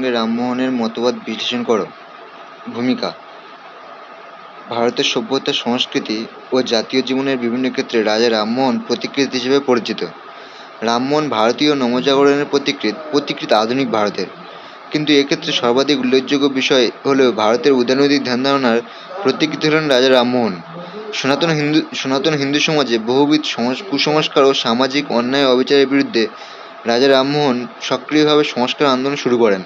প্রসঙ্গে রামমোহনের মতবাদ বিশ্লেষণ করো। ভূমিকা। ভারতের সভ্যতা, সংস্কৃতি ও জাতীয় জীবনের বিভিন্ন ক্ষেত্রে রাজা রামমোহন প্রতিকৃত হিসেবে পরিচিত। রামমোহন ভারতীয় নবজাগরণের প্রতিকৃত প্রতিকৃত আধুনিক ভারতের। কিন্তু এক্ষেত্রে সর্বাধিক উল্লেখযোগ্য বিষয় হলো ভারতের উদারনৈতিক ধ্যান ধারণার প্রতিকৃত হলেন রাজা রামমোহন সনাতন হিন্দু সনাতন হিন্দু সমাজে বহুবিধ কুসংস্কার ও সামাজিক অন্যায় অবিচারের বিরুদ্ধে রাজা রামমোহন সক্রিয়ভাবে সংস্কার আন্দোলন শুরু করেন।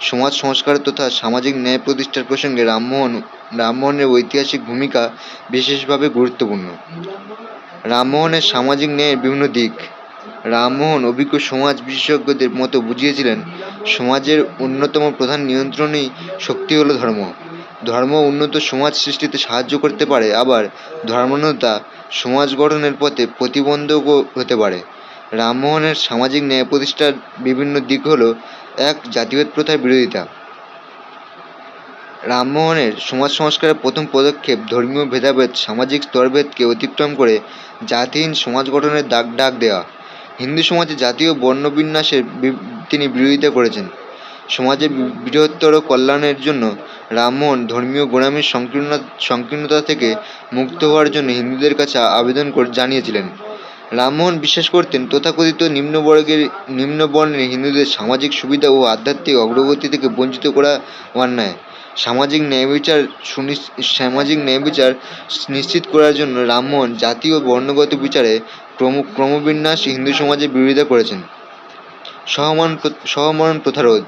সমাজ সংস্কার তথা সামাজিক ন্যায় প্রতিষ্ঠার প্রসঙ্গে রামমোহন, রামমোহনের ঐতিহাসিক ভূমিকা বিশেষভাবে গুরুত্বপূর্ণ। রামমোহনের সামাজিক ন্যায়ের বিভিন্ন দিক। রামমোহন অভিজ্ঞ সমাজ বিশেষজ্ঞদের মতো বুঝিয়েছিলেন, সমাজের অন্যতম প্রধান নিয়ন্ত্রণী শক্তি হলো ধর্ম। ধর্ম উন্নত সমাজ সৃষ্টিতে সাহায্য করতে পারে, আবার ধর্মান্যতা সমাজ গঠনের পথে প্রতিবন্ধকও হতে পারে। রামমোহনের সামাজিক ন্যায় প্রতিষ্ঠার বিভিন্ন দিক হলো এক জাতিভেদ প্রথার বিরোধিতা। রামমোহনের সমাজ সংস্কারের প্রথম পদক্ষেপ ধর্মীয় ভেদাভেদ, সামাজিক স্তরভেদকে অতিক্রম করে জাতিহীন সমাজ গঠনের ডাক ডাক দেওয়া। হিন্দু সমাজে জাতীয় বর্ণবিন্যাসের তিনি বিরোধিতা করেছেন। সমাজের বৃহত্তর কল্যাণের জন্য রামমোহন ধর্মীয় গোড়ামির সংকীর্ণ, সংকীর্ণতা থেকে মুক্ত হওয়ার জন্য হিন্দুদের কাছে আবেদন জানিয়েছিলেন। রামমোহন বিশ্বাস করতেন, তথাকথিত নিম্নবর্গের, নিম্নবর্ণের হিন্দুদের সামাজিক সুবিধা ও আধ্যাত্মিক অগ্রগতি থেকে বঞ্চিত করা অন্যায়। সামাজিক ন্যায় বিচার সুনিশ- সামাজিক ন্যায় বিচার নিশ্চিত করার জন্য রামমোহন জাতীয় বর্ণগত বিচারে ক্রম, ক্রমবিন্যাস হিন্দু সমাজের বিরোধিতা করেছেন। সহমান সহমরণ প্রথারোধ।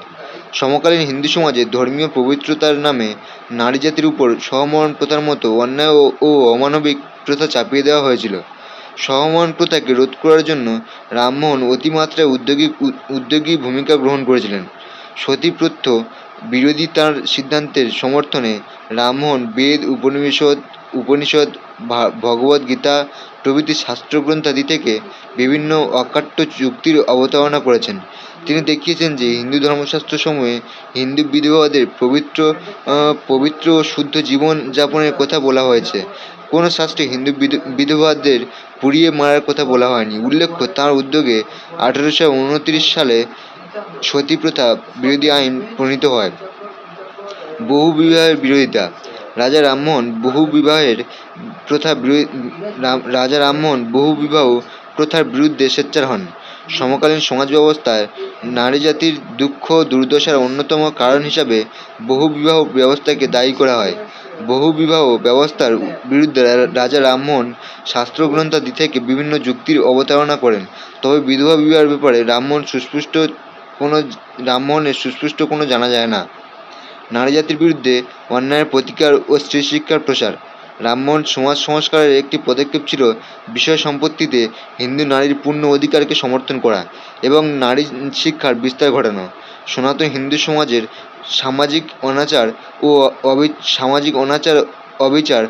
সমকালীন হিন্দু সমাজে ধর্মীয় পবিত্রতার নামে নারী জাতির উপর সহমরণ প্রথার মতো অন্যায় ও- ও অমানবিক প্রথা চাপিয়ে দেওয়া হয়েছিল। সহমরণ প্রথাকে রোধ করার জন্য রামমোহন অতিমাত্রায় উদ্যোগী উদ্যোগী ভূমিকা গ্রহণ করেছিলেন। সতী প্রথা বিরোধী তার সিদ্ধান্তের সমর্থনে রামমোহন বেদ, উপনিষদ উপনিষদ ভগবদ্গীতা প্রভৃতি শাস্ত্রগ্রন্থাদি থেকে বিভিন্ন অকাট্য যুক্তির অবতারণা করেছেন। তিনি দেখিয়েছেন যে হিন্দু ধর্মশাস্ত্রসমূহে হিন্দু বিধবাদের পবিত্র পবিত্র ও শুদ্ধ জীবন যাপনের কথা বলা হয়েছে। কোনো শাস্ত্রে হিন্দু বিধ- বিধবাদের পুড়িয়ে মারার কথা বলা হয়নি। উল্লেখ্য, তাঁর উদ্যোগে আঠারোশো সালে সতী প্রথা বিরোধী আইন প্রণীত হয়। বহু বিবাহের বিরোধিতা। রাজা রামমোহন বহু বিবাহের প্রথা রাজা রামমোহন বহু বিবাহ প্রথার বিরুদ্ধে সোচ্চার হন। সমকালীন সমাজ ব্যবস্থায় নারী জাতির দুঃখ, দুর্দশার অন্যতম কারণ হিসাবে বহু বিবাহ ব্যবস্থাকে দায়ী করা হয়। বহু বিবাহ ব্যবস্থার বিরুদ্ধে রাজা রামমোহন শাস্ত্রগ্রন্থাদি থেকে বিভিন্ন যুক্তির অবতারণা করেন। তবে বিধবা বিবাহের ব্যাপারে রামমোহন সুস্পষ্ট কোনো রামমোহনের সুস্পষ্ট কোনো জানা যায় না। নারী জাতির বিরুদ্ধে অন্যায়ের প্রতিকার ও স্ত্রী শিক্ষার প্রসার। রামমোহন সমাজ সংস্কারের একটি পদক্ষেপ ছিল বিষয় সম্পত্তিতে হিন্দু নারীর পূর্ণ অধিকারকে সমর্থন করা এবং নারী শিক্ষার বিস্তার ঘটানো। সনাতন হিন্দু সমাজের সামাজিক অনাচার ও সামাজিক অনাচার, অবিচার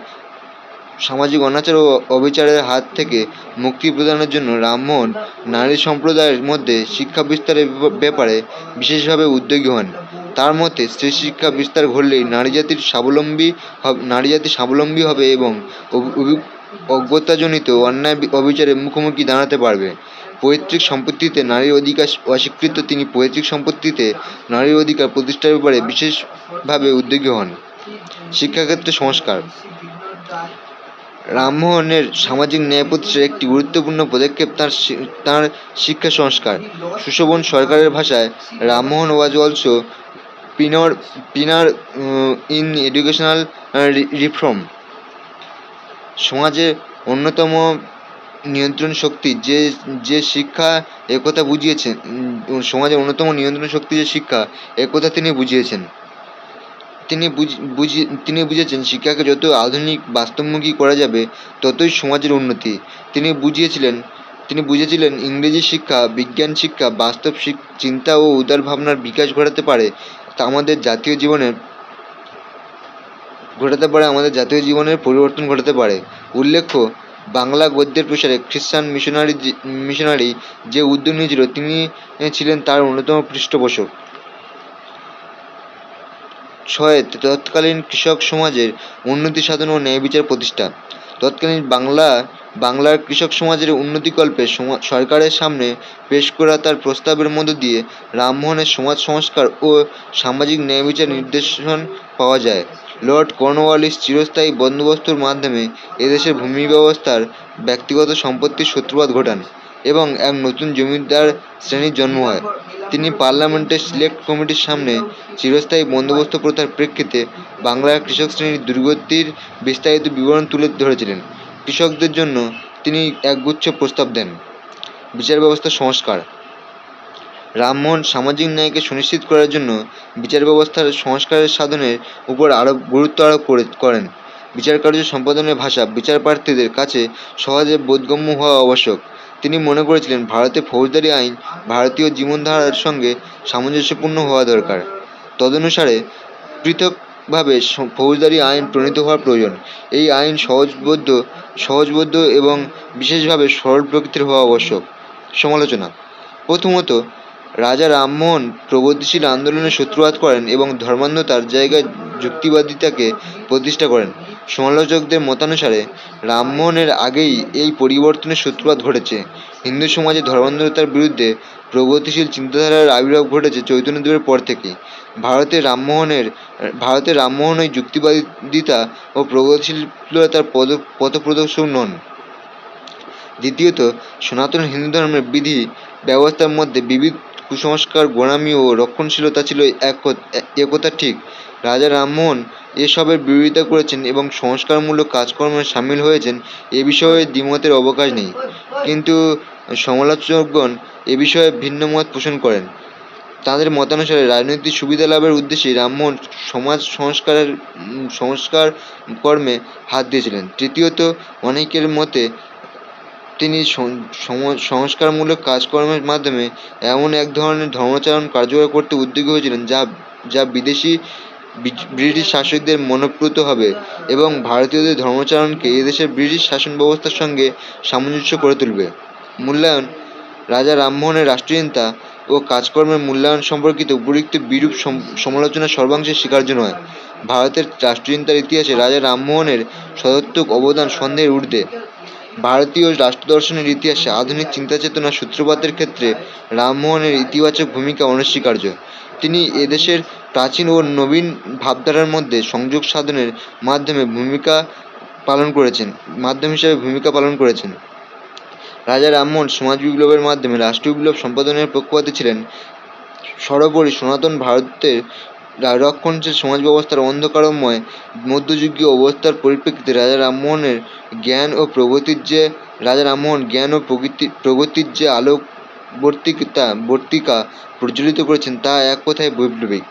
সামাজিক অনাচার ও অবিচারের হাত থেকে মুক্তি প্রদানের জন্য রামমোহন নারী সম্প্রদায়ের মধ্যে শিক্ষা বিস্তারের ব্যাপারে বিশেষভাবে উদ্যোগী হন। তার মতে, স্ত্রী শিক্ষা বিস্তার ঘটলেই নারী জাতির স্বাবলম্বী নারী জাতি স্বাবলম্বী হবে এবং অজ্ঞতাজনিত অন্যায় অবিচারের মুখোমুখি দাঁড়াতে পারবে। পৈতৃক সম্পত্তিতে নারীর অধিকার অস্বীকৃত তিনি পৈতৃক সম্পত্তিতে নারীর অধিকার প্রতিষ্ঠার ব্যাপারে বিশেষভাবে উদ্যোগী হন। শিক্ষাক্ষেত্রে সংস্কার। রামমোহনের সামাজিক ন্যায় প্রতিষ্ঠার একটি গুরুত্বপূর্ণ পদক্ষেপ তাঁর তার শিক্ষা সংস্কার। সুশোভন সরকারের ভাষায় Rammohan was also pioneer, pioneer in educational reform. সমাজের অন্যতম নিয়ন্ত্রণ শক্তি যে যে শিক্ষা একথা বুঝিয়েছেন সমাজের অন্যতম নিয়ন্ত্রণ শক্তি যে শিক্ষা একথা তিনি বুঝিয়েছেন। তিনি বুঝ- তিনি বুঝেছেন শিক্ষাকে যত আধুনিক বাস্তবমুখী করা যাবে, ততই সমাজের উন্নতি। তিনি বুঝিয়েছিলেন, তিনি বুঝেছিলেন ইংরেজি শিক্ষা, বিজ্ঞান শিক্ষা, বাস্তব চিন্তা ও উদার ভাবনার বিকাশ ঘটাতে পারে। তা আমাদের জাতীয় জীবনের, ঘটাতে পারে, আমাদের জাতীয় জীবনের পরিবর্তন ঘটাতে পারে। উল্লেখ্য, বাংলা গদ্যের প্রসারে খ্রিস্টান মিশনারি মিশনারি যে উদ্যোগ নিয়েছিল, তিনি ছিলেন তার অন্যতম পৃষ্ঠপোষক। ছয় তৎকালীন কৃষক সমাজের উন্নতি সাধন ও ন্যায় বিচার প্রতিষ্ঠা তৎকালীন বাংলা, বাংলার কৃষক সমাজের উন্নতিকল্পে সরকারের সামনে পেশ করা তার প্রস্তাবের মধ্য দিয়ে রামমোহনের সমাজ সংস্কার ও সামাজিক ন্যায়বিচার নির্দেশন পাওয়া যায়। লর্ড কর্নওয়ালিস চিরস্থায়ী বন্দোবস্তর মাধ্যমে এদেশের ভূমি ব্যবস্থার ব্যক্তিগত সম্পত্তির সূত্রপাত ঘটান। এবং এক নতুন জমিদার শ্রেণির জন্ম হয়। তিনি পার্লামেন্টের সিলেক্ট কমিটির সামনে চিরস্থায়ী বন্দোবস্ত প্রথার প্রেক্ষিতে বাংলার কৃষক শ্রেণির দুর্গতির বিস্তারিত বিবরণ তুলে ধরেছিলেন। কৃষকদের জন্য তিনি একগুচ্ছ প্রস্তাব দেন। বিচার ব্যবস্থা সংস্কার। রামমোহন সামাজিক ন্যায়কে সুনিশ্চিত করার জন্য বিচার ব্যবস্থার সংস্কারের সাধনের উপর আরও গুরুত্ব আরোপ করে, করেন। বিচার কার্য সম্পাদনের ভাষা বিচার প্রার্থীদের কাছে সহজে বোধগম্য হওয়া আবশ্যক। তিনি মনে করেছিলেন ভারতে ফৌজদারি আইন ভারতীয় জীবনধারার সঙ্গে সামঞ্জস্যপূর্ণ হওয়া দরকার। তদনুসারে পৃথকভাবে ফৌজদারি আইন প্রণীত হওয়ার প্রয়োজন। এই আইন সহজবোধ্য সহজবোধ্য এবং বিশেষভাবে সরল প্রকৃতির হওয়া আবশ্যক। সমালোচনা। প্রথমত, রাজা রামমোহন প্রগতিশীল আন্দোলনের সূত্রপাত করেন এবং ধর্মান্ধতার জায়গায় যুক্তিবাদিতাকে প্রতিষ্ঠা করেন। সমালোচকদের মতানুসারে রামমোহনের আগেই এই পরিবর্তনের সূত্রপাত ঘটেছে। হিন্দু সমাজে ধর্মান্ধতার বিরুদ্ধে প্রগতিশীল চিন্তাধারার আবির্ভাব ঘটেছে চৈতন্যদেবের পর থেকে ভারতে রামমোহনের ভারতে ওই যুক্তিবাদিতা ও প্রগতিশীলতার পদ, পথপ্রদর্শক নন। দ্বিতীয়ত, সনাতন হিন্দু ধর্মের বিধি ব্যবস্থার মধ্যে বিবিধ কুসংস্কার, গোড়ামি ও রক্ষণশীলতা ছিল এক একথা ঠিক। রাজা রামমোহন এসবের বিরোধিতা করেছেন এবং সংস্কারমূলক কাজকর্মে সামিল হয়েছেন, এ বিষয়ে দ্বিমতের অবকাশ নেই। কিন্তু সমালোচকগণ এ বিষয়ে ভিন্ন মত পোষণ করেন। তাদের মতানুসারে রাজনৈতিক সুবিধা লাভের উদ্দেশ্যে রামমোহন সমাজ সংস্কারের সংস্কার কর্মে হাত দিয়েছিলেন। তৃতীয়ত, অনেকের মতে তিনি সংস্কারমূলক কাজকর্মের মাধ্যমে এমন এক ধরনের ধর্মাচরণ কার্যকর করতে উদ্যোগী হয়েছিলেন যা যা বিদেশি ব্রিটিশ শাসকদের মনোপ্রত হবে এবং ভারতীয়দের ধর্মাচরণকে এদেশের ব্রিটিশ শাসন ব্যবস্থার সঙ্গে সামঞ্জস্য করে তুলবে। মূল্যায়ন, রাজা রামমোহনের রাষ্ট্রচিন্তা ও কাজকর্মের মূল্যায়ন সম্পর্কিত উপরিক্ত বিরূপ সম- সমালোচনা সর্বাংশে স্বীকার্য নয় ভারতের রাষ্ট্রচিন্তার ইতিহাসে রাজা রামমোহনের সদর্থক অবদান সন্দেহের ঊর্ধ্বে। ভারতীয় রাষ্ট্রদর্শনের ইতিহাসে আধুনিক চিন্তাচেতনার সূত্রপাতের ক্ষেত্রে রামমোহনের ইতিবাচক ভূমিকা অনস্বীকার্য। তিনি এদেশের প্রাচীন ও নবীন ভাবধারার মধ্যে সংযোগ সাধনের মাধ্যমে ভূমিকা পালন করেছেন, মাধ্যম হিসেবে ভূমিকা পালন করেছেন। রাজা রামমোহন সমাজ বিপ্লবের মাধ্যমে রাষ্ট্র বিপ্লব সম্পাদনের পক্ষপাতী ছিলেন। সর্বোপরি সনাতন ভারতের রক্ষণশীল সমাজ ব্যবস্থার অন্ধকারময়, মধ্যযুগীয় অবস্থার পরিপ্রেক্ষিতে রাজা রামমোহনের জ্ঞান ও প্রগতির যে, রাজা রামমোহন জ্ঞান ও প্রগতি, প্রগতির যে আলোকবর্তিকতা, বর্তিকা প্রজ্বলিত করেছেন তা এক কথায় বৈপ্লবিক।